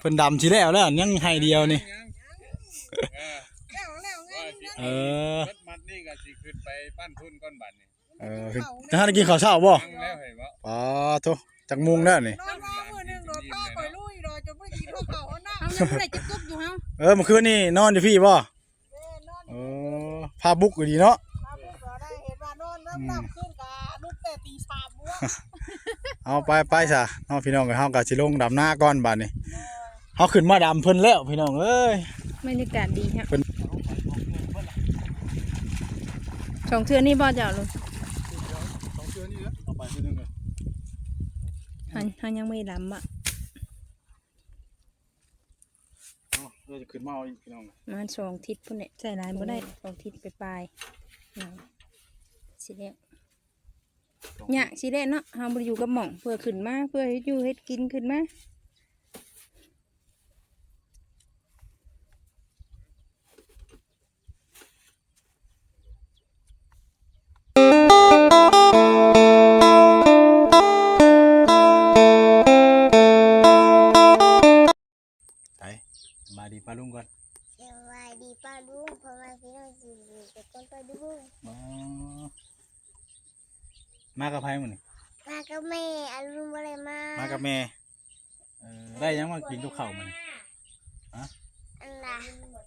เพิ่นดำสิแล้วแล้วยังให้เดียวนี่แล้วแล้วไงเออรถมัดนี่ก็สิขึ้นไปปั้นทุนก้อนบัตรนี่เออคือจะหาได้กินข้าวเช้าบ่ตั้งแล้วเห็นบ่อ๋อโตจักมุงแล้วนี่ นอนรอมือหนึ่งโดดผ้าคอยลุยรอจนไม่กินข้าวเขาเอาหน้าเอายังบ่ได้จะตุกอยู่เฮาเออเมื่อคืนนี่นอนอยู่พี่บ่เอ้นอนเออพาบุกอยู่ดีเนาะ มาพูดก็ได้เห็นว่านอนน้ำน้ำขึ้นกะลูกแต่ตีสามบัวเอาไปไปซะเนาะพี่น้องเอ้ยเฮาก็สิลงดำหน้าก่อนบัดนี้ เฮาขึ้นมาดำเพิ่นแล้วพี่น้องเอ้ยบรรยากาศดีฮะเพิ่นสองเทื่อนี่บ่เจ้าลุงสองเชือนี่แล้วเอาไปคือนึงเลยหันหันยังไม่ลำอะเอาเราจะขึ้นมาเอาอีกพี่น้องมาสองทิศพุ่นเนี่ยใส่ลายบ่ได้สองทิศไปปลายๆนั่นสิแล้วเนี่ยสิแล้วเนาะเฮาบ่ได้อยู่กับหม่องเพื่อขึ้นมาเพื่อเฮ็ดอยู่เฮ็ดกินขึ้นมา ได้ยังมากินกับข้าวมื้อนี่อันน่ะ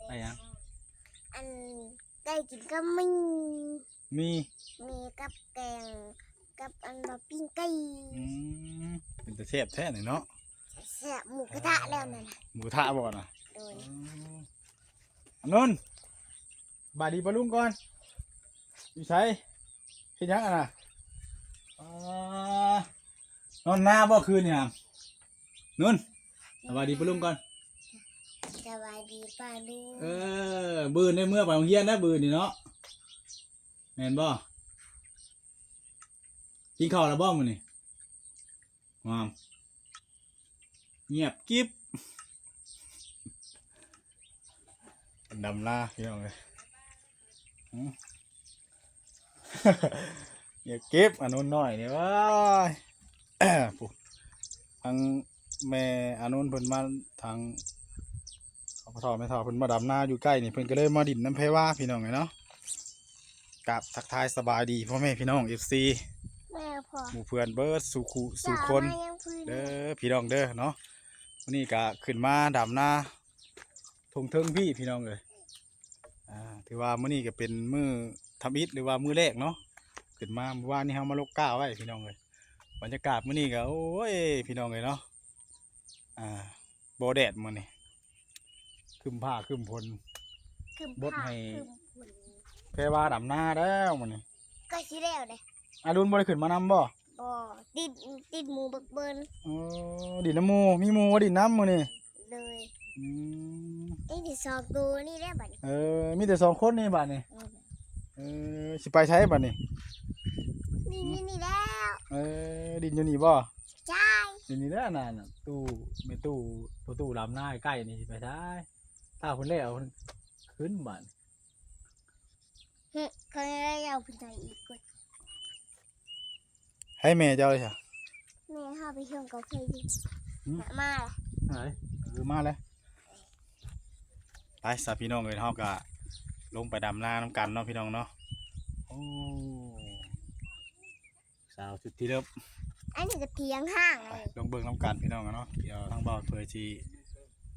ได้ยังอันได้กินกับมิงมีมีกับแกงกับอันบะปิ้งไก่อืมเป็นตะเทียบแท้นี่เนาะแซ่บหมูกระทะแล้วนั่นน่ะหมูทะบ่น่ะโดยอันนนท์บายดีปลาลุงก่อนอยู่ใช้เฮ็ดหยังอะนะอ่านอนหน้าบ่คืนเนี่ยนุ่น สบายดีปลาลุงก่อน สวัสดีป้าลุงเออ บืนในเมื่อไปโรงเรียนนะบืนนี่เนาะแม่นบ่กินข้าวแล้วบ่มื้อนี่งามเงียบกิ๊บดำลาพี่น้องเลยหืมเงียบกิ๊บอันนู้นหน่อยนี่ว้ายปุ๊ทาง แม่อันนู้นเพิ่นมาทางอาพทอไม่ทอเพิ่นมาดำหน้าอยู่ใกล้นี่เพิ่นก็เลยมาดินน้ำเพว่าพี่น้องไงเนาะกับทักทายสบายดีพ่อแม่พี่น้องเอฟซีแม่พอหมู่เพื่อนเบิร์ดสู่คูสู่คนเด้อพี่น้องเด้อเนาะวันนี้ก็ขึ้นมาดำหน้าทงเทิงพี่พี่น้องเลยอ่าถือว่ามื้อนี้ก็เป็นมื้อทำอิฐหรือว่ามื้อแรกเนาะขึ้นมาเมื่อวานนี้เฮามาลกก้าไว้พี่น้องเลยบรรยากาศมื้อนี้ก็โอ้ยพี่น้องเลยเนาะ อ่าบ่แดดมื้อนี้ครึมผ้าครึมพล คือบดให้ คือบุญแค่ว่าดำหน้าแล้วมันนี่ก็สิแล้วเด้อารุณบ่ได้ขึ้นมานำบ่บ่ติดติดหมูบักเบินอ๋อดินน้ำหมูมีหมูว่าดินน้ำมื้อนี่เลยอืมไอ้ที่สอบตัวนี่ได้บัดนี้เออมีแต่สองคนนี่บัดนี่อืมเออสิไปใช้บัดนี่นี่นี่นี่แล้ว เออดินอยู่นี่บ่ ใช่ดินนี่แหล้วน่ะน่ะตู้ไม่ตู้ตู้ตู้ดำหน้าใกล้นี่สิไปใช้ถ้าคนแล้วเพิ่นขึ้นบัดเฮ้ยเคยได้เอาไปไหนอีกคนให้แม่เจ้าเลยจ้ะแม่เข้าไปเชื่อมกับเคยดิหืมมาล่ะไหนเออมาเลยไปสาพี่น้องเอ้ยเฮาก็ลงไปดำหน้าน้ำกันเนาะพี่น้องเนาะโอ้สาวสุดที่เลิฟ อันนี้จะเพียงห้างไปเลยลงเบิ่งน้ำกันพี่น้องอะเนาะเดี๋ยวทางบ่าวเพื่อที่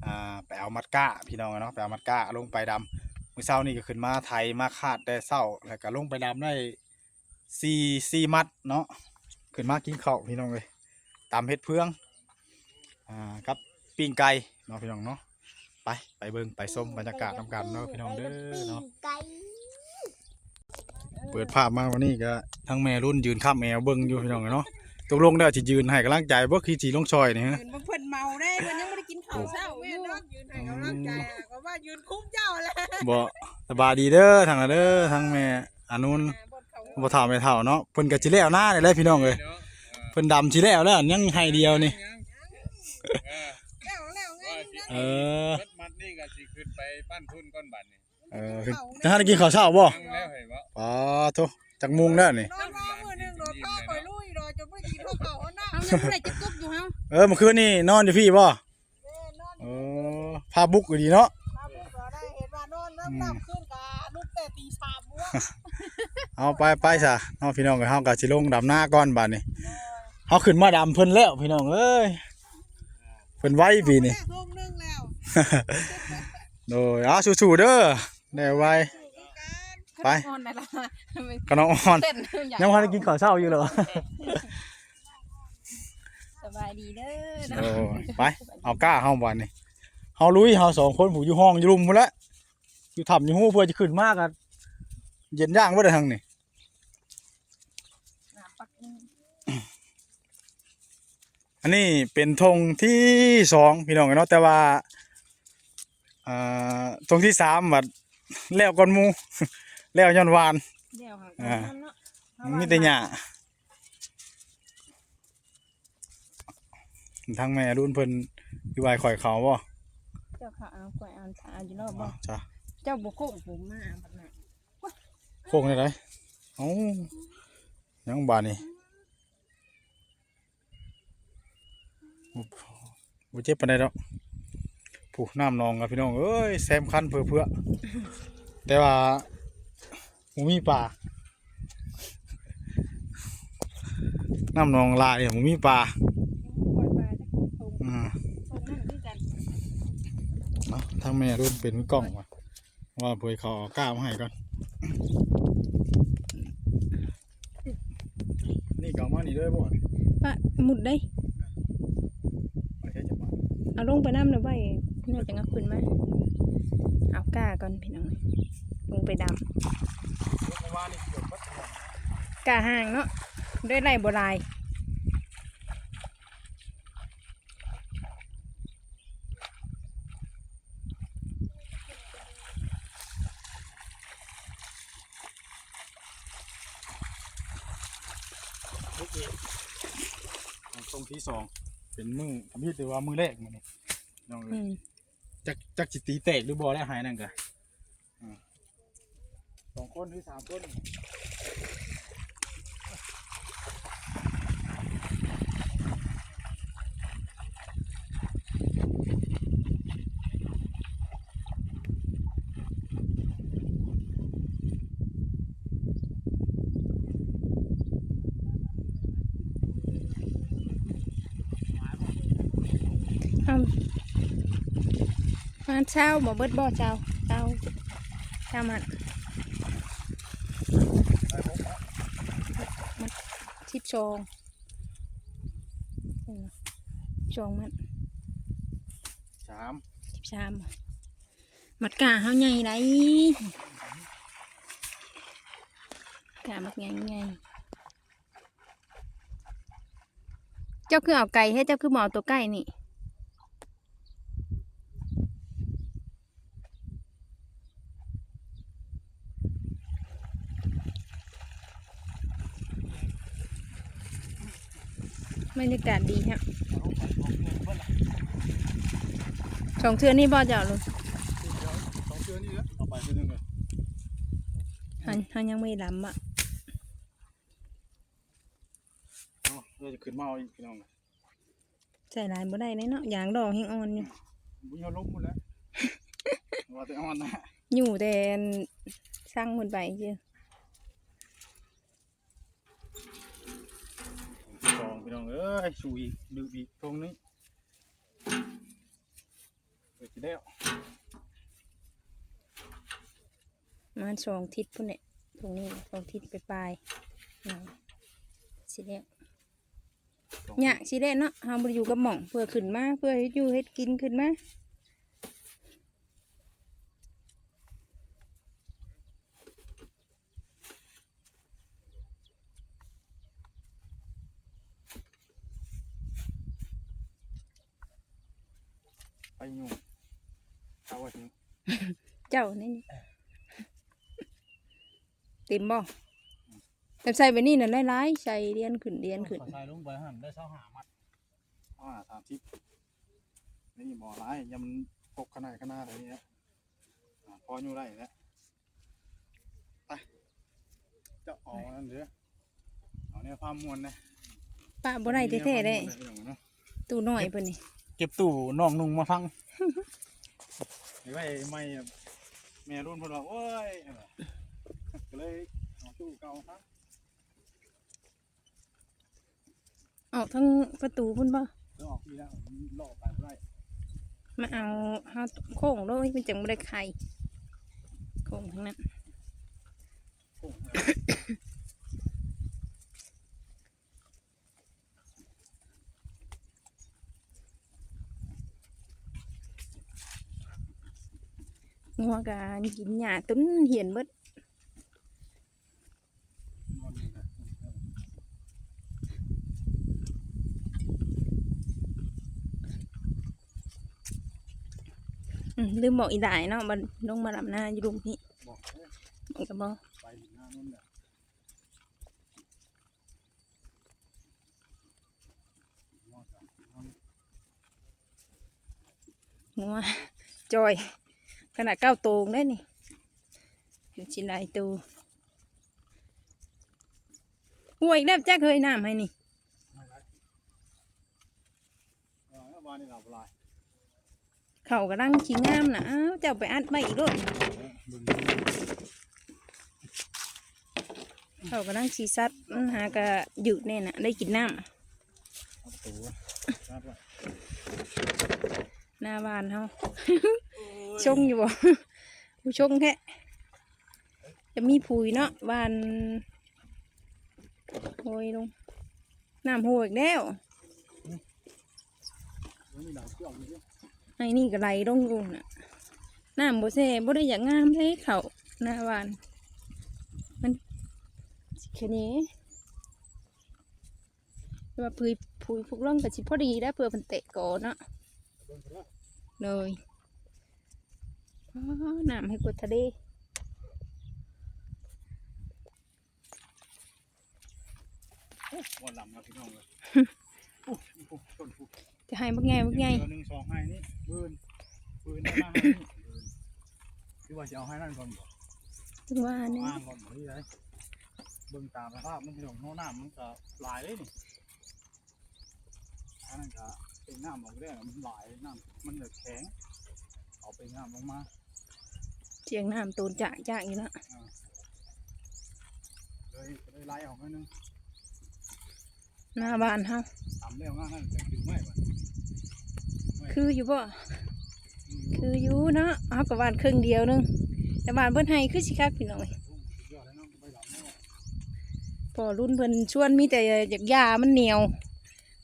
อ่าไปเอามัดก้าพี่น้องอะเนาะไปเอามัดก้าลงไปดำมื้อเช้านี่ก็ขึ้นมาไทยมาคาดแต่เช้าแล้วก็ลงไปดำได้สี่สี่มัดเนาะขึ้นมากินข้าวพี่น้องเลยตำเห็ดเพืองอ่ากับปิ้งไก่เนาะพี่น้องเนาะไปไปเบิ่งไปส้มบรรยากาศน้ำกันเนาะพี่น้องเด้อเนาะ ไก่เปิดภาพมาวันนี้ก็ทั้งแม่รุ่นยืนข้ามแมวเบิ่งอยู่พี่น้องเนาะ ตกลงได้วสิยืนให้กำลังใจบ่คือสิลงชอยนี่ฮะ ยืนบ่เพิ่นเมาได้เพิ่นยังไม่ได้กินข้าวเช้าแม่นอนยืนให้กำลังใจอะก็ว่ายืนคุ้มเจ้าแหละบ่สบายดีเด้อทางนั้นเด้อทางแม่อานุนบดเขาบ่เฒ่าไม่เฒ่าเนาะเพิ่นก็สิแล้วหน้าได้เลยพี่น้องเอ้ยเนาะเพิ่นดำสิแล้วแล้วยังให้เดียวนี่ เออแล้วแล้วไงเออ รถมัดนี่ก็สิขึ้นไปปั้นทุนก้อนบัตรนี่เออคือจะหาได้กินข้าวเช้าบ่ตั้งแล้วเห็นบ่อ๋อโตจักมุงแล้วนี่นอนรอมือหนึ่งโดดผ้าคอยลุยรอจน ไม่กินข้าวเขาเอาหน้าเอายังบ่ได้จะตุกอยู่เฮาเออเมื่อคืนนี่นอนอยู่พี่บ่เอ้นอนโอ้พาบุกอยู่ดีเนาะถ้าพูดก็ได้เห็นว่านอนน้ำน้ำขึ้นกะลูกแต่ตีสามมื้อเอาไปไปซะเนาะพี่น้องก็เฮาก็สิลงดำหน้าก่อนบัดนี้เฮาขึ้นมาดำเพิ่นแล้วพี่น้องเอ้ยเพิ่นไว้ปีนี้ แม่ทุ่มหนึงแล้ว โดยเอาสู้ๆเด้อได้ไว้ ไปอ่อนได้ละกน้องอ่อนเต้นยังบ่ทันได้กินข้าวเช้าอยู่เหรอสบายดีเด้อโอ้ยไปเอาก้าเฮาบัดนี้เฮาลุยเฮาสองคนผู้อยู่ห้องอยู่รุมพุ่นละอยู่ถ้ำอยู่ฮู้เพื่อจะขึ้นมากอะเย็นย่างบ่ได้ทางนี่น้ำปักนี่อันนี้เป็นธงที่สองพี่น้องเนาะแต่ว่าอ่าธงที่สามบัดแล้วก่อนหมู่ แล้วย้อนวานเดี๋ยวค่ะอ่าเนาะมีแต่หญ้าทางแม่รุ่นเพิ่นอยู่วายข่อยเขาบ่เจ้าค่ะเอากล้วยเอาถาอยู่รอบบ่อ๋อจ้ะเจ้าบ่โค้งผมมาบัดนั้นโคกได้ไดเอ้ายังบาดนี่บ่บ่เจ็บปานใดดอกผู้น้ำนองครับพี่น้องเอ้ยแซมคันเพื่อเพื่อแต่ว่า บ่มีปลาน้ำนองหลายบ่มีปลาปล่อยปลาจักตรงอืมตรงนั่นคือกันเนาะทางแม่รุ่นเป็นมือกล้องว่ะว่าเพื่อเขาเอาก้ามาให้ก่อน นี่ก็เอามานี่ด้วยบ่นี่ปะหมุดได้ไปใช้จังหวะเอาลงไปน้ำเดี๋ยวไว้น่าจะงับขึ้นมาเอาก้าก่อนพี่น้อง ลงไปดยกมาว่านี่เกือบวัดถนนำก้าห่างเนาะด้วยไรโบราณลูกเอกตรงที่สองเป็นมือทำพิธีว่ามือแรกมือนี่น้องเลอืยมจักจักจิตีแตกหรือบ่ได้หายนั่นกะอ่า สองคนหรือสามคนเอามาเช้าบ่เบิดบ่เช้าเช้าเช้ามันมัน ชิบชองอืมชองมันสามชิบชามมัดกาเฮาใหญ่ไรกามักใหญ่ใหญ่เจ้าคือเอาไก่ให้เจ้าคือหมเอาตัวไก่นี่ บรรยากาศดีฮะสองเทือนี่บ่เจ้าลูกสองเชือนี่แล้วเอาไปเชือนึงเลยหันหันยังไม่ลำอะเอาเราจะขึ้นมาเอาอีกพี่น้องเลยใส่ลายบ่ได้เลยเนาะยางดอกยังอ่อนอยู่บุญยอลบหมดแล้วว่าแต่อ่อนนะอยู่แต่สร้างมันไปเจ้สอง พี่น้องเอ้ยสูอีกดืบอีกตรงนี้เปิดจะได้วมาสองทิศพุ่นเนี่ยตรงนี้สองทิศไปปลายอืมสิเด้เนี่ยสิเด้เนาะเฮาบ่ได้อยู่กับหม่องเพื่อขึ้นมาเพื่อเฮ็ดอยู่เฮ็ดกินขึ้นมา ไปอยู่เอาไว้ถึง เจ้านี่เต็มบ่แต่ใส่ไปนี่น่ะหลายๆใส่เรียนขึ้นเรียนขึ้นขอใส่ลงไปหันได้เท่าหามัดเท่าหาสามสิบนี่บ่อร้ายยำมันตกขนาดขนาดอะไรเนี้ยอ่าพออยู่ได้แล้วไปจะเออกนั่นเด้อเอาเนี่ยความมวนนะป้าบ่ได้แท้ๆได้เนาะตู้น้อยเพิ่นนี่เก็บตู้น้องนุ่งมาฟังไอ้ไว้ไม่ แม่รุ่นเพิ่นว่าโอ้ยก็เลยเอาตู้เก่าครับออกทั้งประตูพุ่นบ่แล้วออกนี่แล้วล่อไปบ่ได้มาเอาเฮาโค้งโลยมันจังบ่ได้ไข่โค้งทั้งนั้นโอ้โงัวกะกินหญ้าตุ้นเหียนเบิดนอนนี่นะอืมลืมบอกอีดายเนาะบัดลงมาลำหน้าอยู่รุมนี่บอกเอ้ยมันก็บ่ไปถึงหน้านู่นแหละนอนจ้ะนอนงัวจอย ขนาดเก้าโตงได้นี่อยู่ชิหลายตูห่วยแล้วจักเคยน้ำให้นี่ไม่ไรเอาแล้วบ้านนี่เราปลายเขากำลังขี้งามนะอ้าวเจ้าไปอัดไปอีกด้วยบึงเขากำลังชีซัดมันหากะหยุดแน่น่ะได้กินน้เอาประตูไว้ชาร์จไว้ำหน้าบ้านเขา ชงอยู่บ่ผู้ชงแค่จะมีผุยเนาะบานโอยลงน้ำโหยอีกแล้วไอ้นี่ก็ไหลลงลงน่ะน้ำบ่แซ่บ่ได้อยากงามเลยเขาหน้าบาน มันแค่นี้แต่ว่าผุยผุยพวกล่องกับสิพอดีได้วเพื่อมันเตะก่อนเนาะเลย น้ำให้กดทะเลวันลำนะพี่น้องเลยโอ้โหต้นผูจะให้บักไงบักไงเดี๋ยวหนึ่งสองให้นี่ปืนปืนได้มาให้นี่ปืนที่ว่าจะเอาให้นั่นก่อนบ่ถึงว่าเนี่ยอ้างก่อนบ่ที่ไรเบิ่งตามสภาพมันพี่น้องโน้น้ำมันก็หลายเลยนี่อันนั้นก็เป็นน้ำออกได้มันหลายน้ำมันจะแข็งเอาไปน้ำลงมา เสียงน้ำตูนจ่าจ่าอยู่แล้วเลยเลยไล่ออกนิดนึงหน้าบ้านเฮาตำแล้วง่ายๆจะดึงไม่บ่คืออยู่บ่คืออยู่เนาะเอากับบ้านครึ่งเดียวนึงแต่บ้านเพิ่นให้คือสิคักพี่น้องเอ้ยสุดยอดเลยเนาะไปหลับเนาะพอรุ่นเพิ่นชวนมีแต่อยากยามันเหนียว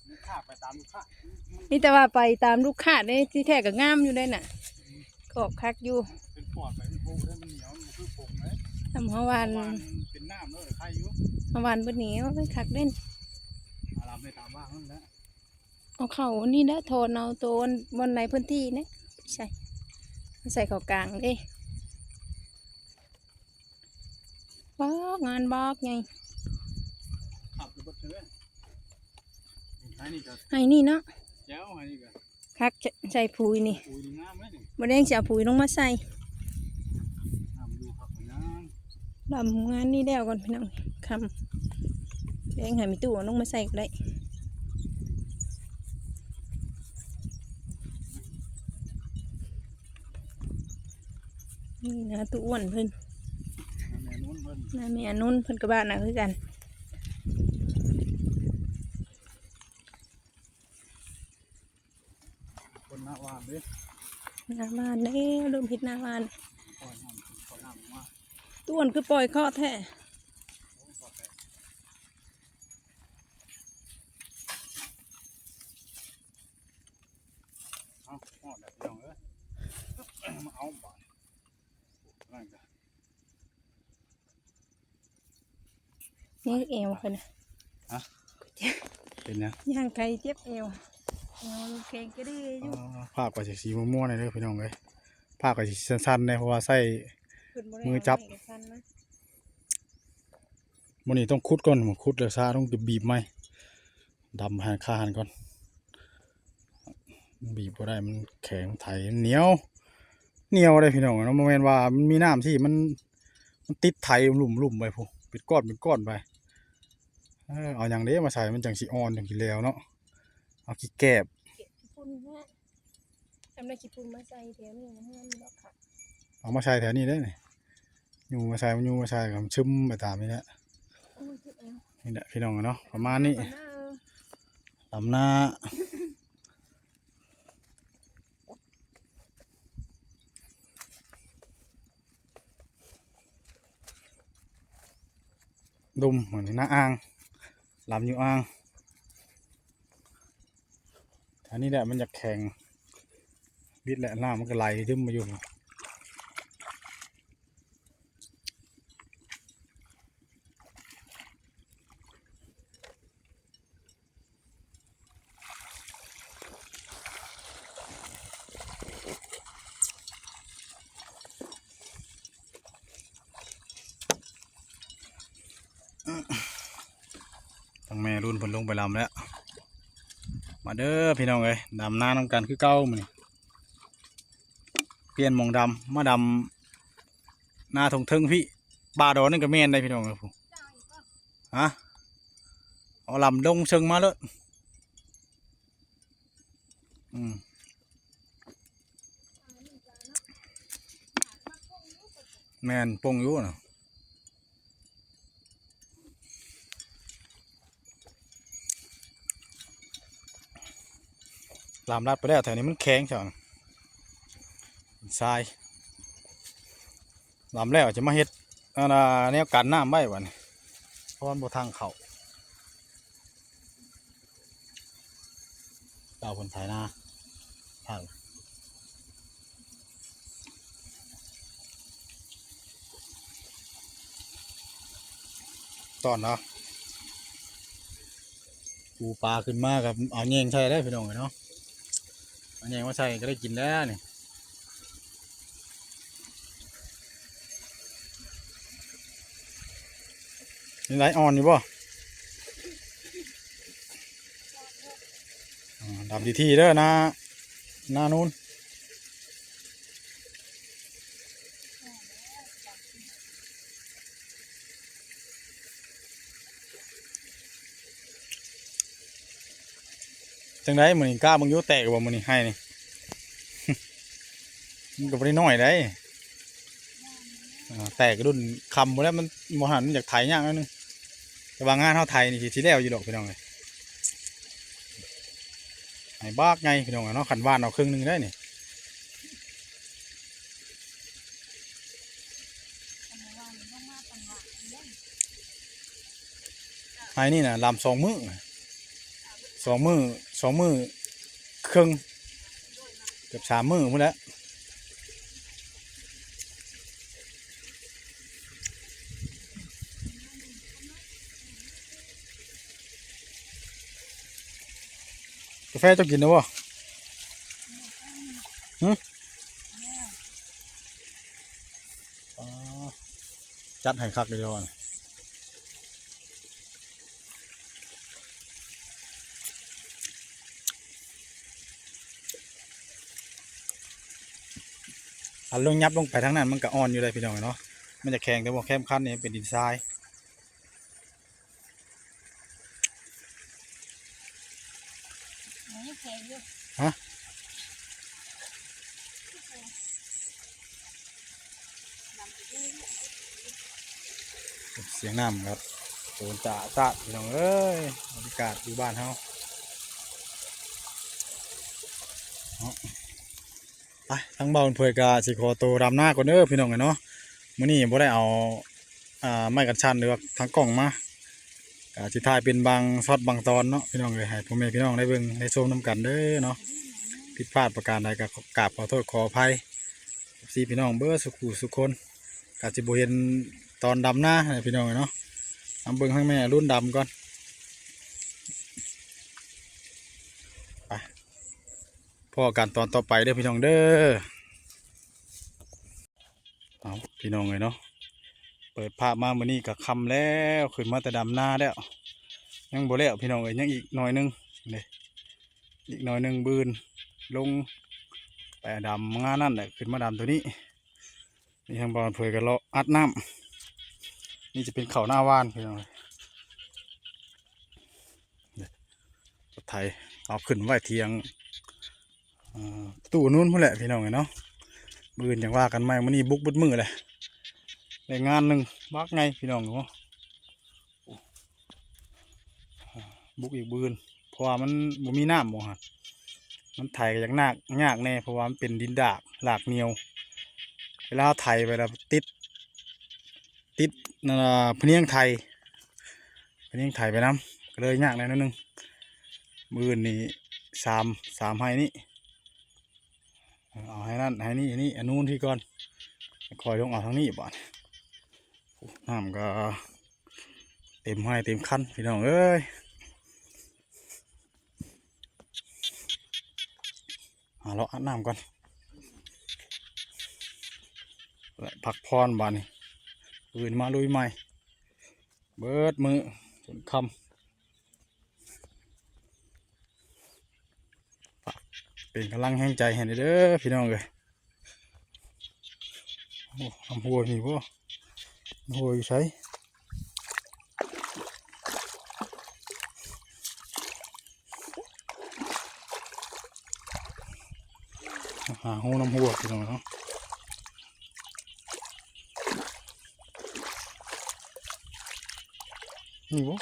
ลูกค้าไปตามลูกค้ามีแต่ว่าไปตามลูกค้าได้ที่แท้ก็งามอยู่ได้น่ะกอบคักอยู่ำเฮาวันวันเป็นน้ำเลยใครอยู่เฮาวันเพิ่นเหนียวไปคักเด่นอารามในตามบ้านนั่นแหละเอาเข้านี่ได้อโทนเอาตัวบนในพื้นที่นะใช่ใส่เข้ากลางเด้บอกงานบอกไงขับรถเลยไอ้นี่ก็ให้นี่เนาะแจ้วไอ้นี่ก็คักจะใส่ปุ๋ยนี่ปุ๋ยงามเลยนี่บดแดงจะเอาปุ๋ยลงมาใส่ ทำดูผักงาม ลำงานนี่แล้วก่อนพี่น้องคำแดงใหามีตู้เอาลงมาใส่ก็ได้นี่นะตู้อ้วนเพิ่นแม่นุ่นเพิ่นนาแม่นุ่นเพิ่นกับบ้านน่ะคือกันคนหน้าหวานเลยหน้าบ้านเด้เริ่มเฮ็ดหน้าบ้านปล่อยน้ำปล่อยน้ำมา ต้วนคือปล่อยเคาะแท้อแบบนี้เอาบ่อนนั่นก็นี่เอวเพิ่นน่ะเป็นนะย่างไก่เจ็บเอวเอวแข็งก็ได้อยู่ภาคกว่าสีม่วงๆเลยเด้อพี่น้องเลยภาคกว่าจะสั้นๆเลยเพราะว่าใส่ มือจับเาไว้กับสั้นนะมันนี่ต้องคุดก่อนมันคุดเลยซาต้องบีบไหมดำหันข้าหันก่อน บีบบ่ได้มันแข็งไถเหนียวเหนียวเลยพี่น้องเนาะโมเมนว่ามันมีน้ำที่มันมันติดไถหลุ่มๆไปพูเป็นก้อนเป็นก้อนไปเออเอาอย่างเด้มาใส่มันจังสีอ่อนจังสีแล้วเนาะเอาขี้แกบเก็บที่พุ่นนะทำได้ขี้ปุ่นมาใส่เดี๋ยวนี้นะเงินดอกค่ะเอามาใช้แถวนี้ได้นี่อยู่ มาใช้มันอยู่มาใช้กับชึมไปตามนี้แหละนี่แหละพี่น้องเนาะประมาณนี้ตำหน้าดุมเหมือนหน้าอ่างลำอยู่อ่างอันนี้แหละมันจะแข็งบิดแหละหน้ำมันก็ไหลขึ้นมาอยู่ ทั้งแม่รุ่นเพนลงไปลำแล้ว มาเด้อพี่น้องเอ้ยดำน้ำน้ำกันคือเก้ามันเปลี่ยนมองดำมาดำหน้าทงเทิงพี่บาดอนนั่นก็แม่นได้พี่น้องเอ้ยผู้ฮะเอาลำลงเชิงมาเลยอืมแมนปงอยู่นะ ลำรัดไปแล้วแถวนี้มันแข็งจังทรายลำแล้วจะมาเฮ็ดอันน่ะแนวกันน้ำไว้บัดนี้เพราะมันบทางเขาเจ้าคนไทยนาทางตอนเนาะปูปลาขึ้นมากับเอาแยงใช่ได้พี่น้องเนาะ อันนี้ว่าใส่ก็ได้กินแล้วนี่นี่ไรอ่อนอยู่บ่ดำดีทีเด้อนะหน้านู้น จังไดมือนี้กล้ามึงอยู่แตกบ่มือนี้ให้นี่มันก็บ่ได้น้อยได้แตกรุ่นคำบ่แล้วมันบ่หันมันอยากไถยากนิดนึงแต่ว่างานเฮาไทยนี่สิสิแล้วอยู่ดอกพี่น้องเอ้ยให้บาไงพี่น้องเอ้ยเนาะคันว่านเอาครึ่งหนึงได้นี่ไอ้นี่นะลำสองมือ สองมือสองมือครึ่งเกือบสามมือพุ่นแล้วกาแฟเจะกินนะวะฮึจัดให้คักเลยเดียวก่อน อันลงยับลงไปทั้งนั้นมันก็อ่อนอยู่เลยพี่น้องเนาะมันจะแข็งแต่ว่าแคมคันนี่เป็นดินทรายนี่แข็งอยู่เสียงน้ำครับโดนจ่าจ่าพี่น้องเอ้ยบรรยากาศอยู่บ้านเฮาเอา ทั้งเบาเผยกาสิขอตัวรำหน้าก่อนเด้อพี่น้องเนาะมื้อนี้บ่ได้เอาอ่าไม้กันชันหรือว่าทั้งกล่องมากาสิถ่ายเป็นบางช็อตบางตอนเนาะพี่น้องเลยให้พ่อแม่พี่น้องได้เบิ่งได้ชมนํกันเด้อเนาะผิดพลาดประการใดก็ขอกราบขอโทษขออภัยซีพี่น้องเบอร์สุขุสุขคนกาสิบ่เห็นตอนดำหน้าพี่น้องเนาะทำเบิ้งให้แม่รุ่นดำก่อน ไป พ่อกันตอนต่อไปเด้อพี่น้องเด้อเอาพี่น้องเลยเนาะเปิดภาพมาเมื่อนี้กับคำแล้วขึ้นมาแต่ดำหน้าแล้วยังบ่แล้วพี่น้องเอ้ยยังอีกหน่อยนึงเลยอีกหน่อยนึงบืนลงแต่ดำงานนั่นแหละขึ้นมาดำตัวนี้นี่ทางบอลเผยกันเลาะอัดน้ำนี่จะเป็นเขาหน้าว่านพี่น้องรถไทยเอาขึ้นไว้เทียง ตู้นู้นพุ่นแหละพี่น้องเอ้ยเนาะมืนอย่างว่ากันไหมมื้อนี้บุกบึดมือเลยได้งานหนึ่งบักไงพี่น้องเนาะบุกอีกบืนเพราะว่ามันบ่มีน้ำบ่ฮะมันไถก็อยากนากยากแน่เพราะว่ามันเป็นดินดากหลากเหนียว เวลาเราไถไปแล้วติด ติดน่ะพเนียงไทยพเนียงไทยไปน้ำก็เลยยากหน่นิดนึงมือนี่สามสามให้นี่ เอาให้นั่นให้นี่อันนี้อันนู้นที่ก่อนคอยลงเอาทางนี้บ่อนน้ำก็เต็มให้เต็มคันพี่น้องเอ้ยหาเราอาบน้ำก่อนและพักพรบานนี่อื่นมาลุยใหม่ เบิดมือจนคำฝาก เป็นกำลังแห่งใจให้เด้อพี่น้องเลยโอ้ลำหัวมีบ่ลำหัวอยู่ใช้หาหูน้ำหัวพี่น้องเนาะนี่บ่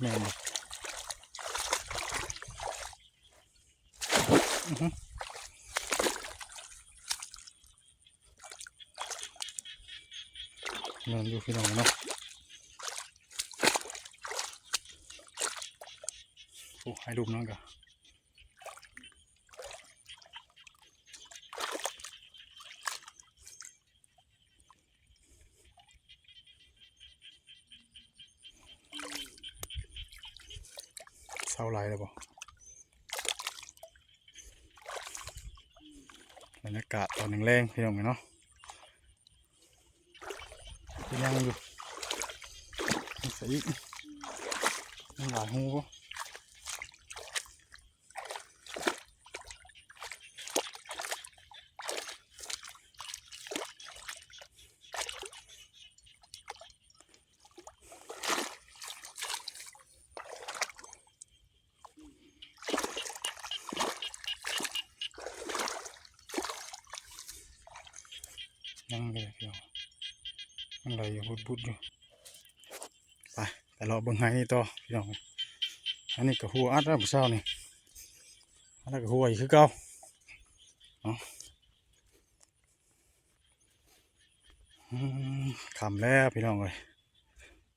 แม่น นอนอยู่พี่น้องเนาะโอ้ให้ดูน้องกะเศร้าไรเลยบ่บรรย งแรงพี่น้องเนาะยังอยู่ใส่ยังหลายหูบ่ยังเลยพี่น้องยัง ไหลอยู่บุดๆอยู่ไปแต่เราเบิ่งให้นี่ต่อพี่น้องอันนี้ก็หัวอัดแล้วผู้เช้านี่อันนั้นก็หัวอีกคือเก่าเนาะอืมคำแล้วพี่น้องเลย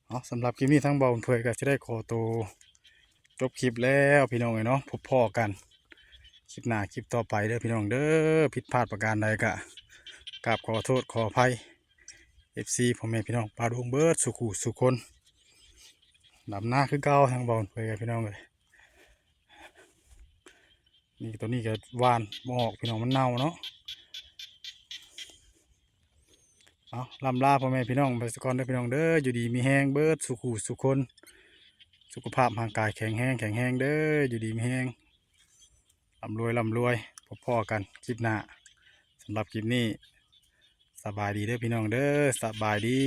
เนาะสำหรับคลิปนี้ทั้งเบาเผยก็จะได้ขอตัวจบคลิปแล้วพี่น้องเลยเนาะพบพ่อกันคลิปหน้าคลิปต่อไปเด้อพี่น้องเด้อผิดพลาดประการใดก็กราบขอโทษขออภัย FC พ่อแม่พี่น้องปลาดวงเบิร์ดสุขุสุคนดำหน้าคือเก่าทางบอลไปกับพี่น้องเลยนี่ตัวนี้ก็วานบอกพี่น้องมันเน่าเนาะเอาลำลาพ่อแม่พี่น้องไปสกอนเด้พี่น้องเด้ออยู่ดีมีแห้งเบิร์ดสุขุสุคน สุขภาพร่างกายแข็งแรงแข็งแรงเด้ออยู่ดีมีแห้งร่ำรวยร่ำรวยพบพ่อกันคลิปหน้าสำหรับคลิปนี้ สบายดีเด้อพี่น้องเด้อสบายดี